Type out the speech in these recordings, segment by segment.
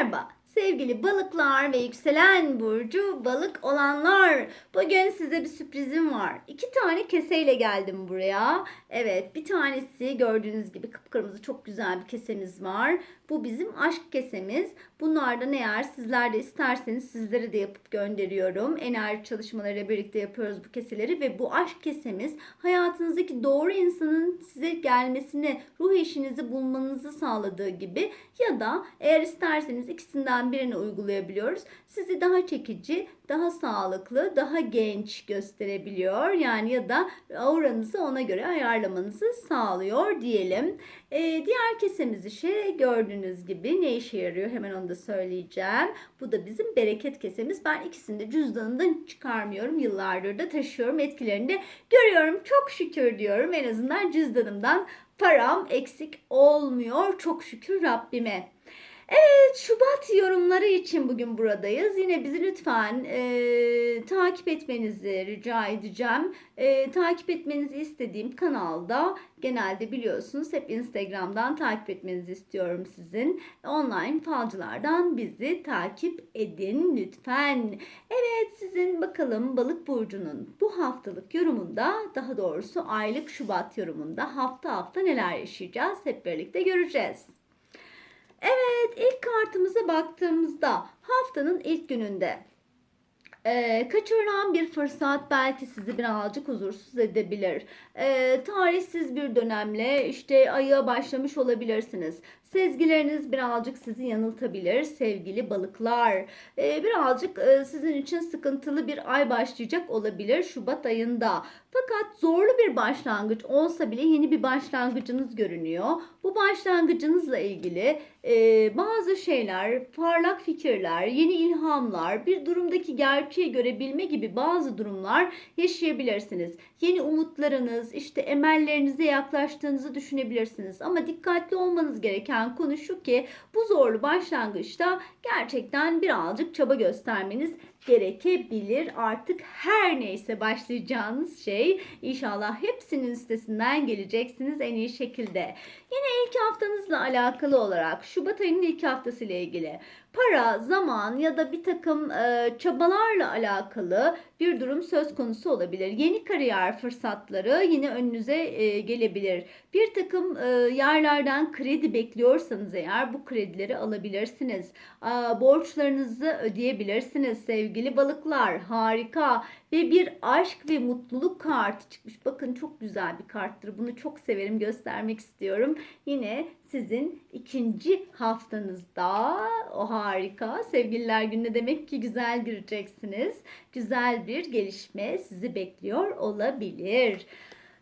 Merhaba sevgili balıklar ve yükselen burcu balık olanlar. Bugün size bir sürprizim var. İki tane keseyle geldim buraya. Evet bir tanesi gördüğünüz gibi kıpkırmızı çok güzel bir kesemiz var. Bu bizim aşk kesemiz. Bunlardan eğer sizler de isterseniz sizlere de yapıp gönderiyorum. Enerji çalışmalarıyla birlikte yapıyoruz bu keseleri ve bu aşk kesemiz hayatınızdaki doğru insanın size gelmesini, ruh eşinizi bulmanızı sağladığı gibi ya da eğer isterseniz ikisinden birini uygulayabiliyoruz. Sizi daha çekici, daha sağlıklı, daha genç gösterebiliyor. Yani ya da auranızı ona göre ayarlamanızı sağlıyor diyelim. Ee, diğer kesemiz işi gördüğünüz gibi ne işe yarıyor hemen onu da söyleyeceğim. Bu da bizim bereket kesemiz. Ben ikisini de cüzdanından çıkarmıyorum. Yıllardır da taşıyorum. Etkilerini de görüyorum. Çok şükür diyorum. En azından cüzdanımdan param eksik olmuyor. Çok şükür Rabbime. Evet Şubat yorumları için bugün buradayız. Yine bizi lütfen e, takip etmenizi rica edeceğim. E, takip etmenizi istediğim kanalda genelde biliyorsunuz hep Instagram'dan takip etmenizi istiyorum sizin. Online falcılardan bizi takip edin lütfen. Evet sizin bakalım balık burcunun bu haftalık yorumunda daha doğrusu aylık Şubat yorumunda hafta hafta neler yaşayacağız hep birlikte göreceğiz. Evet ilk kartımıza baktığımızda haftanın ilk gününde e, kaçırılan bir fırsat belki sizi birazcık huzursuz edebilir. E, tarihsiz bir dönemle işte aya başlamış olabilirsiniz. Sezgileriniz birazcık sizi yanıltabilir sevgili balıklar. E, birazcık e, sizin için sıkıntılı bir ay başlayacak olabilir Şubat ayında. Fakat zorlu bir başlangıç olsa bile yeni bir başlangıcınız görünüyor. Bu başlangıcınızla ilgili e, bazı şeyler, parlak fikirler, yeni ilhamlar, bir durumdaki gerçeği görebilme gibi bazı durumlar yaşayabilirsiniz. Yeni umutlarınız, işte emellerinize yaklaştığınızı düşünebilirsiniz. Ama dikkatli olmanız gereken konu şu ki bu zorlu başlangıçta gerçekten birazcık çaba göstermeniz gerekebilir. Artık her neyse başlayacağınız şey inşallah hepsinin üstesinden geleceksiniz en iyi şekilde. Yine ilk haftanızla alakalı olarak Şubat ayının ilk haftası ile ilgili para, zaman ya da bir takım e, çabalarla alakalı bir durum söz konusu olabilir. Yeni kariyer fırsatları yine önünüze e, gelebilir. Bir takım e, yerlerden kredi bekliyorsanız eğer bu kredileri alabilirsiniz. E, borçlarınızı ödeyebilirsiniz sevgili balıklar. Harika ve bir aşk ve mutluluk kartı çıkmış. Bakın çok güzel bir karttır. Bunu çok severim göstermek istiyorum. Yine sizin ikinci haftanızda o harika sevgililer gününe demek ki güzel gireceksiniz. Güzel bir gelişme sizi bekliyor olabilir.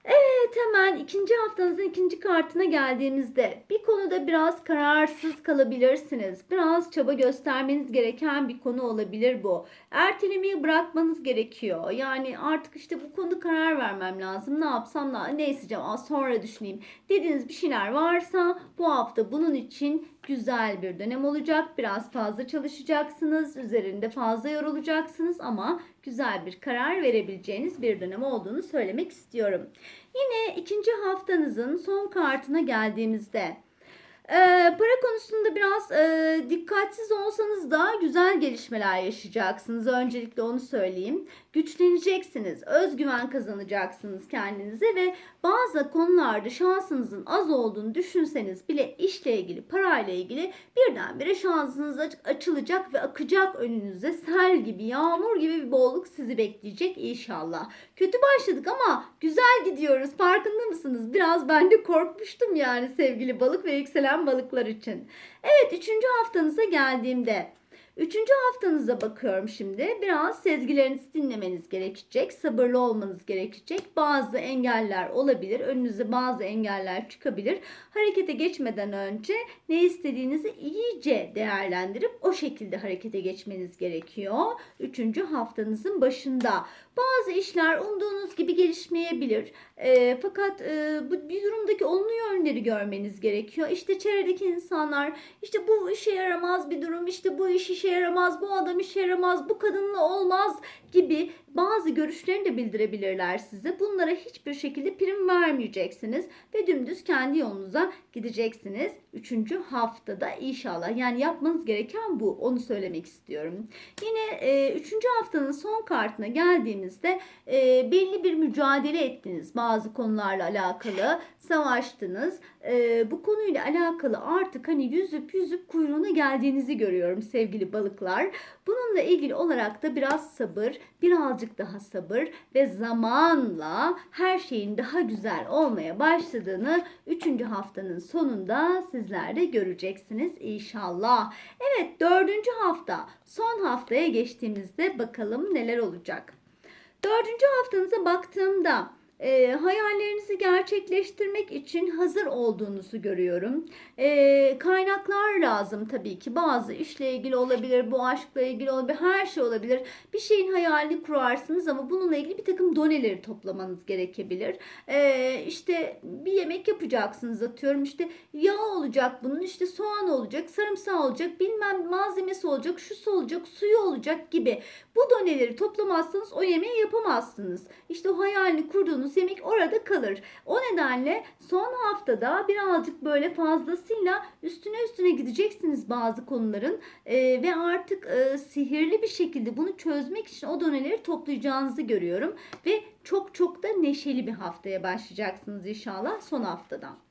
Evet hemen ikinci haftanızın ikinci kartına geldiğimizde bir konuda biraz kararsız kalabilirsiniz. Biraz çaba göstermeniz gereken bir konu olabilir bu. Ertelemeyi bırakmanız gerekiyor. Yani artık işte bu konuda karar vermem lazım. Ne yapsam da ne isteyeceğim sonra düşüneyim. Dediğiniz bir şeyler varsa bu hafta bunun için güzel bir dönem olacak. Biraz fazla çalışacaksınız. Üzerinde fazla yorulacaksınız ama güzel bir karar verebileceğiniz bir dönem olduğunu söylemek istiyorum. Yine ikinci haftanızın son kartına geldiğimizde ee, para konusunda biraz e, dikkatsiz olsanız da güzel gelişmeler yaşayacaksınız. Öncelikle onu söyleyeyim. Güçleneceksiniz, özgüven kazanacaksınız kendinize ve bazı konularda şansınızın az olduğunu düşünseniz bile işle ilgili, parayla ilgili birdenbire şansınız açılacak ve akacak önünüze sel gibi, yağmur gibi bir bolluk sizi bekleyecek inşallah. Kötü başladık ama güzel gidiyoruz. Farkında mısınız? Biraz ben de korkmuştum yani sevgili balık ve yükselen balıklar için. Evet üçüncü haftanıza geldiğimde Üçüncü haftanıza bakıyorum şimdi. Biraz sezgilerinizi dinlemeniz gerekecek. Sabırlı olmanız gerekecek. Bazı engeller olabilir. Önünüze bazı engeller çıkabilir. Harekete geçmeden önce ne istediğinizi iyice değerlendirip o şekilde harekete geçmeniz gerekiyor. Üçüncü haftanızın başında. Bazı işler umduğunuz gibi gelişmeyebilir. E, fakat e, bu bir durumdaki olumlu yönleri görmeniz gerekiyor. İşte çevredeki insanlar işte bu işe yaramaz bir durum, işte bu iş işe yaramaz, bu adam işe yaramaz, bu kadınla olmaz gibi bazı görüşlerini de bildirebilirler size. Bunlara hiçbir şekilde prim vermeyeceksiniz ve dümdüz kendi yolunuza gideceksiniz. Üçüncü haftada inşallah. Yani yapmanız gereken bu. Onu söylemek istiyorum. Yine e, üçüncü haftanın son kartına geldiğimizde e, belli bir mücadele ettiniz bazı konularla alakalı. Savaştınız. E, bu konuyla alakalı artık hani yüzüp yüzüp kuyruğuna geldiğinizi görüyorum sevgili balıklar. Bununla ilgili olarak da biraz sabır, birazcık daha sabır ve zamanla her şeyin daha güzel olmaya başladığını 3. haftanın sonunda sizler de göreceksiniz inşallah. Evet 4. hafta son haftaya geçtiğimizde bakalım neler olacak. Dördüncü haftanıza baktığımda e, hayallerinizi gerçekleştirmek için hazır olduğunuzu görüyorum. E, kaynaklar lazım tabii ki. Bazı işle ilgili olabilir, bu aşkla ilgili olabilir, her şey olabilir. Bir şeyin hayalini kurarsınız ama bununla ilgili bir takım doneleri toplamanız gerekebilir. E, işte bir yemek yapacaksınız atıyorum. İşte yağ olacak bunun, işte soğan olacak, sarımsağı olacak, bilmem malzemesi olacak, şusu olacak, suyu olacak gibi. Bu doneleri toplamazsanız o yemeği yapamazsınız. İşte o hayalini kurduğunuz yemek orada kalır. O nedenle son haftada birazcık böyle fazlasıyla üstüne üstüne gideceksiniz bazı konuların Ee, ve artık e, sihirli bir şekilde bunu çözmek için o doneleri toplayacağınızı görüyorum ve çok çok da neşeli bir haftaya başlayacaksınız inşallah son haftadan.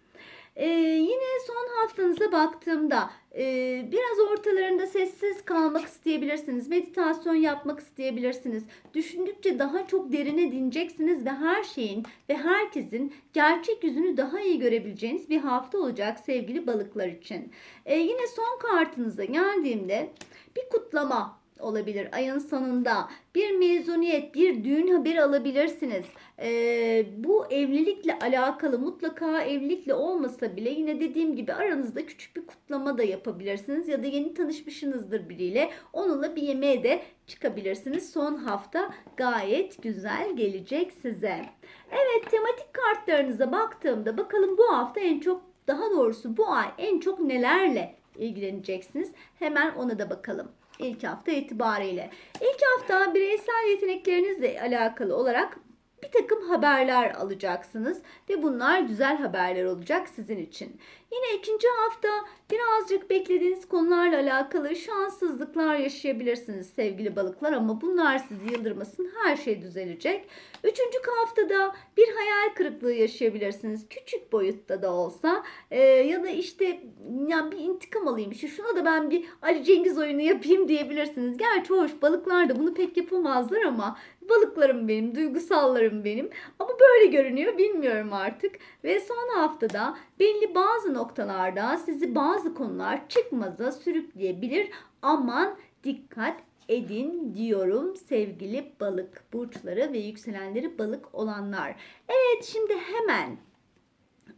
Ee, yine son haftanıza baktığımda e, biraz ortalarında sessiz kalmak isteyebilirsiniz. Meditasyon yapmak isteyebilirsiniz. Düşündükçe daha çok derine dineceksiniz ve her şeyin ve herkesin gerçek yüzünü daha iyi görebileceğiniz bir hafta olacak sevgili balıklar için. Ee, yine son kartınıza geldiğimde bir kutlama olabilir. Ayın sonunda bir mezuniyet bir düğün haberi alabilirsiniz. Ee, bu evlilikle alakalı mutlaka evlilikle olmasa bile yine dediğim gibi aranızda küçük bir kutlama da yapabilirsiniz ya da yeni tanışmışsınızdır biriyle. Onunla bir yemeğe de çıkabilirsiniz. Son hafta gayet güzel gelecek size. Evet tematik kartlarınıza baktığımda bakalım bu hafta en çok daha doğrusu bu ay en çok nelerle ilgileneceksiniz? Hemen ona da bakalım ilk hafta itibariyle. İlk hafta bireysel yeteneklerinizle alakalı olarak bir takım haberler alacaksınız ve bunlar güzel haberler olacak sizin için. Yine ikinci hafta birazcık beklediğiniz konularla alakalı şanssızlıklar yaşayabilirsiniz sevgili balıklar ama bunlar sizi yıldırmasın her şey düzelecek. Üçüncü haftada bir hayal kırıklığı yaşayabilirsiniz küçük boyutta da olsa Ee, ya da işte ya bir intikam alayım işte şuna da ben bir Ali Cengiz oyunu yapayım diyebilirsiniz. Gerçi hoş balıklar da bunu pek yapamazlar ama balıklarım benim, duygusallarım benim. Ama böyle görünüyor bilmiyorum artık. Ve son haftada belli bazı noktalarda sizi bazı konular çıkmaza sürükleyebilir. Aman dikkat edin diyorum sevgili balık burçları ve yükselenleri balık olanlar. Evet şimdi hemen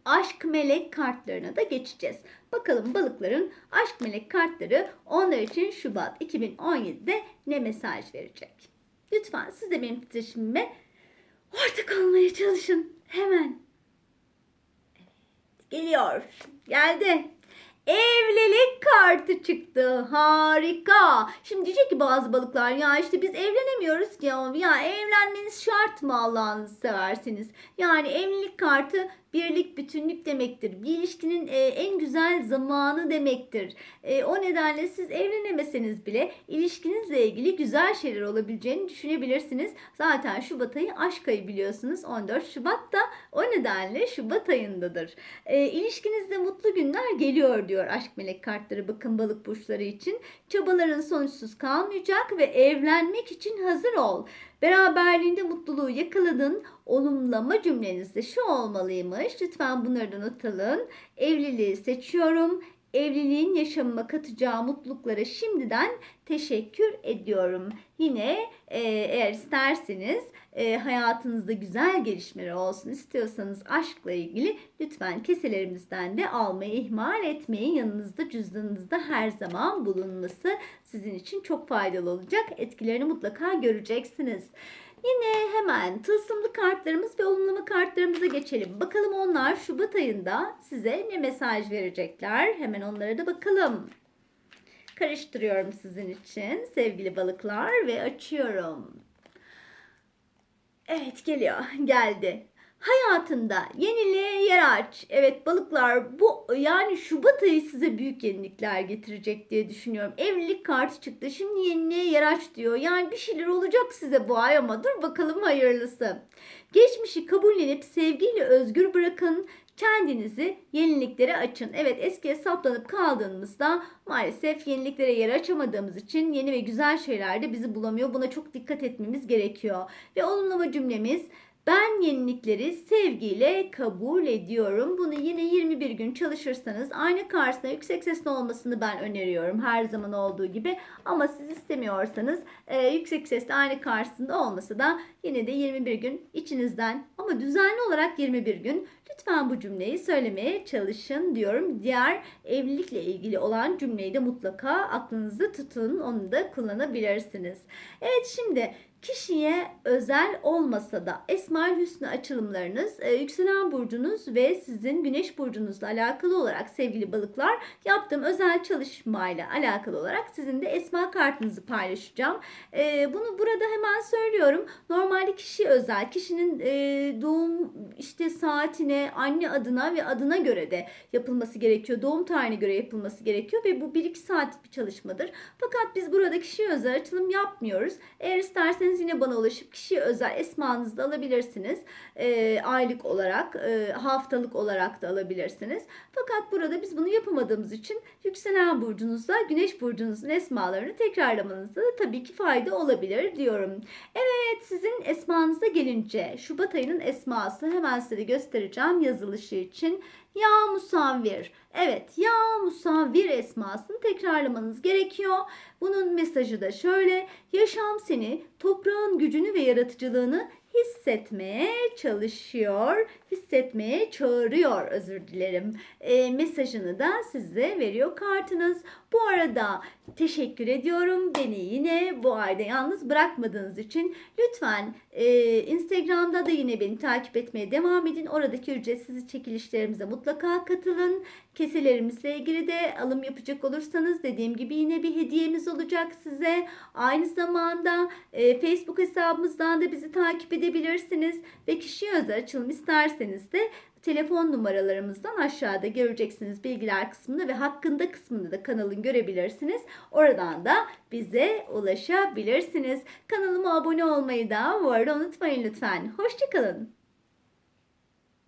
aşk melek kartlarına da geçeceğiz. Bakalım balıkların aşk melek kartları onlar için Şubat 2017'de ne mesaj verecek? Lütfen siz de benim titreşimime ortak olmaya çalışın. Hemen. Geliyor. Geldi. Evlilik kartı çıktı. Harika. Şimdi diyecek ki bazı balıklar ya işte biz evlenemiyoruz ki ya evlenmeniz şart mı Allah'ınızı seversiniz. Yani evlilik kartı birlik bütünlük demektir. Bir ilişkinin e, en güzel zamanı demektir. E, o nedenle siz evlenemeseniz bile ilişkinizle ilgili güzel şeyler olabileceğini düşünebilirsiniz. Zaten Şubat ayı aşk ayı biliyorsunuz. 14 Şubat da o nedenle Şubat ayındadır. E, ilişkinizde mutlu günler geliyor diyor aşk melek kartları bakın balık burçları için. Çabaların sonuçsuz kalmayacak ve evlenmek için hazır ol. Beraberliğinde mutluluğu yakaladın. Olumlama cümlenizde şu olmalıymış. Lütfen bunları da not alın. Evliliği seçiyorum. Evliliğin yaşamıma katacağı mutluluklara şimdiden teşekkür ediyorum. Yine eğer isterseniz e, hayatınızda güzel gelişmeler olsun istiyorsanız aşkla ilgili lütfen keselerimizden de almayı ihmal etmeyin. Yanınızda cüzdanınızda her zaman bulunması sizin için çok faydalı olacak. Etkilerini mutlaka göreceksiniz. Yine hemen tılsımlı kartlarımız ve olumlama kartlarımıza geçelim. Bakalım onlar Şubat ayında size ne mesaj verecekler? Hemen onlara da bakalım. Karıştırıyorum sizin için sevgili balıklar ve açıyorum. Evet geliyor. Geldi. Hayatında yeniliğe yer aç. Evet balıklar bu yani Şubat ayı size büyük yenilikler getirecek diye düşünüyorum. Evlilik kartı çıktı. Şimdi yeniliğe yer aç diyor. Yani bir şeyler olacak size bu ay ama dur bakalım hayırlısı. Geçmişi kabullenip sevgiyle özgür bırakın. Kendinizi yeniliklere açın. Evet eskiye saplanıp kaldığımızda maalesef yeniliklere yer açamadığımız için yeni ve güzel şeyler de bizi bulamıyor. Buna çok dikkat etmemiz gerekiyor. Ve olumlama cümlemiz ben yenilikleri sevgiyle kabul ediyorum. Bunu yine 21 gün çalışırsanız aynı karşısında yüksek sesli olmasını ben öneriyorum. Her zaman olduğu gibi. Ama siz istemiyorsanız e, yüksek sesli aynı karşısında olması da yine de 21 gün içinizden ama düzenli olarak 21 gün lütfen bu cümleyi söylemeye çalışın diyorum. Diğer evlilikle ilgili olan cümleyi de mutlaka aklınızda tutun. Onu da kullanabilirsiniz. Evet şimdi kişiye özel olmasa da Esmaül Hüsnü açılımlarınız e, yükselen burcunuz ve sizin güneş burcunuzla alakalı olarak sevgili balıklar yaptığım özel çalışmayla alakalı olarak sizin de esma kartınızı paylaşacağım. E, bunu burada hemen söylüyorum. Normalde kişi özel, kişinin e, doğum işte saatine, anne adına ve adına göre de yapılması gerekiyor. Doğum tarihine göre yapılması gerekiyor ve bu 1-2 saatlik bir çalışmadır. Fakat biz burada kişiye özel açılım yapmıyoruz. Eğer isterseniz yine bana ulaşıp kişiye özel esmanızı da alabilirsiniz. E, aylık olarak, e, haftalık olarak da alabilirsiniz. Fakat burada biz bunu yapamadığımız için yükselen burcunuzla güneş burcunuzun esmalarını tekrarlamanızda da tabii ki fayda olabilir diyorum. Evet sizin esmanıza gelince Şubat ayının esması hemen size göstereceğim yazılışı için. Ya musavvir. Evet ya musavvir esmasını tekrarlamanız gerekiyor. Bunun mesajı da şöyle. Yaşam seni toprağın gücünü ve yaratıcılığını hissetmeye çalışıyor, hissetmeye çağırıyor özür dilerim. E, mesajını da size veriyor kartınız. Bu arada teşekkür ediyorum beni yine bu ayda yalnız bırakmadığınız için. Lütfen e, Instagram'da da yine beni takip etmeye devam edin. Oradaki ücretsiz çekilişlerimize mutlaka katılın. Keselerimizle ilgili de alım yapacak olursanız dediğim gibi yine bir hediyemiz olacak size. Aynı zamanda e, Facebook hesabımızdan da bizi takip edebilirsiniz. Ve kişiye özel açılım isterseniz de telefon numaralarımızdan aşağıda göreceksiniz bilgiler kısmında ve hakkında kısmında da kanalın görebilirsiniz. Oradan da bize ulaşabilirsiniz. Kanalıma abone olmayı da bu arada unutmayın lütfen. Hoşçakalın.